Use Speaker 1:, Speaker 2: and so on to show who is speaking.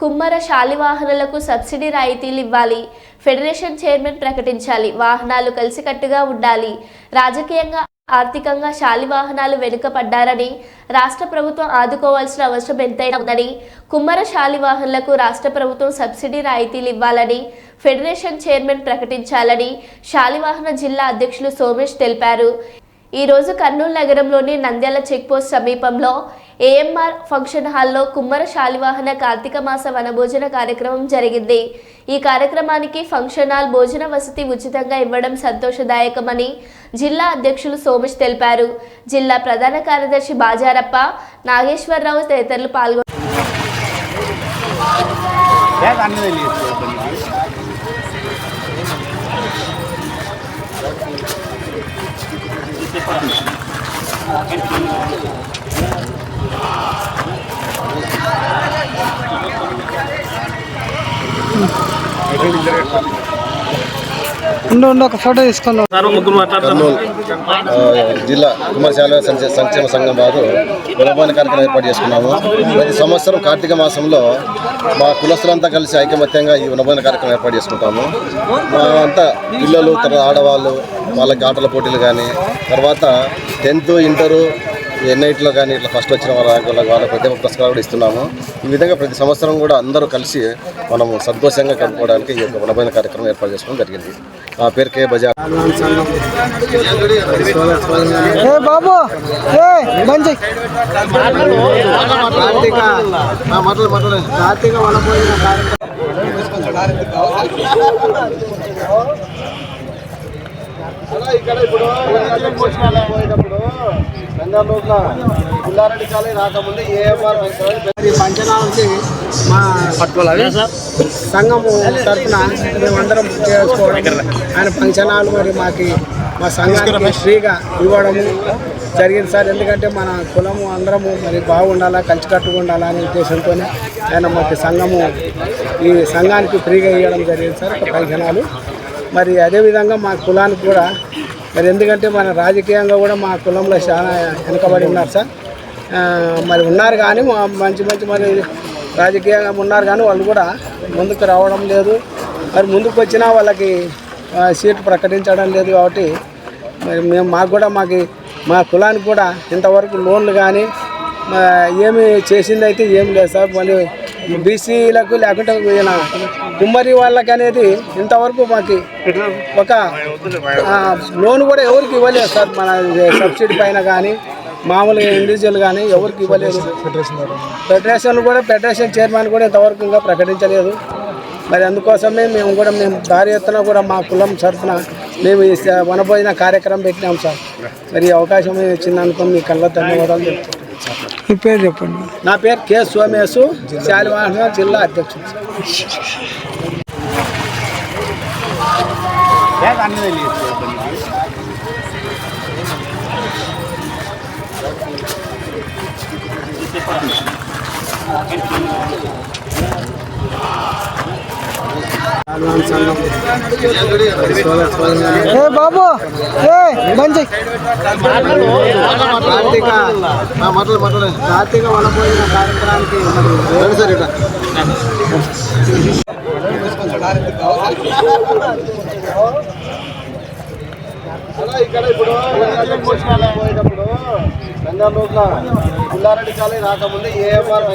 Speaker 1: కుమ్మర శాలివాహనులకు subsidy రాయితీలు ఇవ్వాలి. Federation chairman ప్రకటించాలి. వాహనాలు కలిసికట్టుగా ఉండాలి. రాజకీయంగా ఆర్థికంగా శాలివాహనాలు వెనుకపడ్డారని రాష్ట్ర ప్రభుత్వం ఆదుకోవాల్సిన అవసరం ఎంతైనా ఉందని కుమ్మర శాలివాహనులకు రాష్ట్ర ప్రభుత్వం సబ్సిడీ రాయితీలు ఇవ్వాలని ఫెడరేషన్ చైర్మన్ ప్రకటించాలని శాలివాహన జిల్లా అధ్యక్షులు సోమేష్ తెలిపారు. ఈరోజు కర్నూలు నగరంలోని నంద్యాల చెక్పోస్ట్ సమీపంలో ఏఎంఆర్ ఫంక్షన్ హాల్లో కుమ్మర శాలివాహన కార్తీక మాస వనభోజన కార్యక్రమం జరిగింది. ఈ కార్యక్రమానికి ఫంక్షన్ హాల్ భోజన వసతి ఉచితంగా ఇవ్వడం సంతోషదాయకమని జిల్లా అధ్యక్షులు సోమేష్ తెలిపారు. జిల్లా ప్రధాన కార్యదర్శి బాజారప్ప నాగేశ్వరరావు తదితరులు పాల్గొన్నారు.
Speaker 2: బ్యాగ్
Speaker 3: ఒక ఫోటో తీసుకున్నాం
Speaker 4: జిల్లా కుమారశాల సంక్షే- సంక్షేమ సంఘం వారు గుణపాన కార్యక్రమం ఏర్పాటు చేసుకున్నాము. ప్రతి సంవత్సరం కార్తీక మాసంలో మా కులస్తులంతా కలిసి ఐకమత్యంగా ఈ వనభోజన కార్యక్రమం ఏర్పాటు చేసుకుంటాము. మా అంతా పిల్లలు తర్వాత ఆడవాళ్ళు వాళ్ళకి ఆటల పోటీలు కానీ తర్వాత టెన్త్ ఇంటరు ఎన్ఐటీలో కానీ ఇట్లా ఫస్ట్ వచ్చిన వాళ్ళ వాళ్ళ వాళ్ళ ప్రత్యేక పురస్కారాలు కూడా ఇస్తున్నాము. ఈ విధంగా ప్రతి సంవత్సరం కూడా అందరూ కలిసి మనము సంతోషంగా గడుపుకోవడానికి ఈ యొక్క వనభోజన కార్యక్రమం ఏర్పాటు చేసుకోవడం జరిగింది. నా పేరు కే బజార్
Speaker 3: ఏ బాబు
Speaker 4: కార్తీక
Speaker 3: వనభోజన
Speaker 4: ఇక్కడ ఇప్పుడు పుల్లారెడ్డి కాలనీ రాకముందు ఏఎంఆర్
Speaker 3: పంచనాలకి మా సంఘము తరఫున మేమందరం చేసుకోవడం ఆయన పంచనాలు మరి మాకు మా సంఘానికి ఫ్రీగా ఇవ్వడము జరిగింది సార్. ఎందుకంటే మన కులము అందరము మరి బాగుండాలా కలిసికట్టుగా ఉండాలా అనే ఉద్దేశంతో ఆయన మాకు సంఘము ఈ సంఘానికి ఫ్రీగా ఇవ్వడం జరిగింది సార్ పంచనాలు మరి అదేవిధంగా మా కులానికి కూడా మరి ఎందుకంటే మన రాజకీయంగా కూడా మా కులంలో చాలా వెనుకబడి ఉన్నారు సార్. మరి ఉన్నారు కానీ మా మంచి మంచి మరి రాజకీయంగా ఉన్నారు కానీ వాళ్ళు కూడా ముందుకు రావడం లేదు. మరి ముందుకు వచ్చినా వాళ్ళకి ఆ, సీటు ప్రకటించడం లేదు కాబట్టి మరి మేము మాకు కూడా మాకు మా కులానికి కూడా ఇంతవరకు లోన్లు కానీ ఏమి చేసిందైతే ఏం లేదు సార్. మళ్ళీ బీసీలకు లేకుంటే పోయిన కుమ్మరి వాళ్ళకి అనేది ఇంతవరకు మాకు ఒక లోన్ కూడా ఎవరికి ఇవ్వలేదు సార్. మన సబ్సిడీ పైన కానీ మామూలుగా ఇండివిజువల్ కానీ ఎవరికి ఇవ్వలేదు. ఫెడరేషన్ కూడా ఫెడరేషన్ చైర్మన్ కూడా ఇంతవరకు ఇంకా ప్రకటించలేదు. మరి అందుకోసమే మేము కూడా మేము భారీ ఎత్తున కూడా మా కులం తరఫున మేము ఈ వనభోజన కార్యక్రమం పెట్టినాం సార్. మరి అవకాశం ఇచ్చిందనుకో మీ కళ్ళ ధన్యవాదాలు చెప్తాం
Speaker 5: మీ పేరు చెప్పండి.
Speaker 3: నా పేరు కె సోమేశు శాలివాహన జిల్లా అధ్యక్షుడు.
Speaker 2: బ్యాగ్ అన్నది లేదు
Speaker 3: ఏ బాబు ఏ బంద్
Speaker 4: కార్తీక మాట్లాడు మాట్లాడు.
Speaker 3: కార్తీక వనపోయిన కార్యక్రమానికి మరి
Speaker 4: సార్ ఇట్లా. ఇక్కడ ఇప్పుడు పోయేటప్పుడు బెంగళూరులో పుల్లారెడ్డి కాలనీ రాకముందు ఏఎంఆర్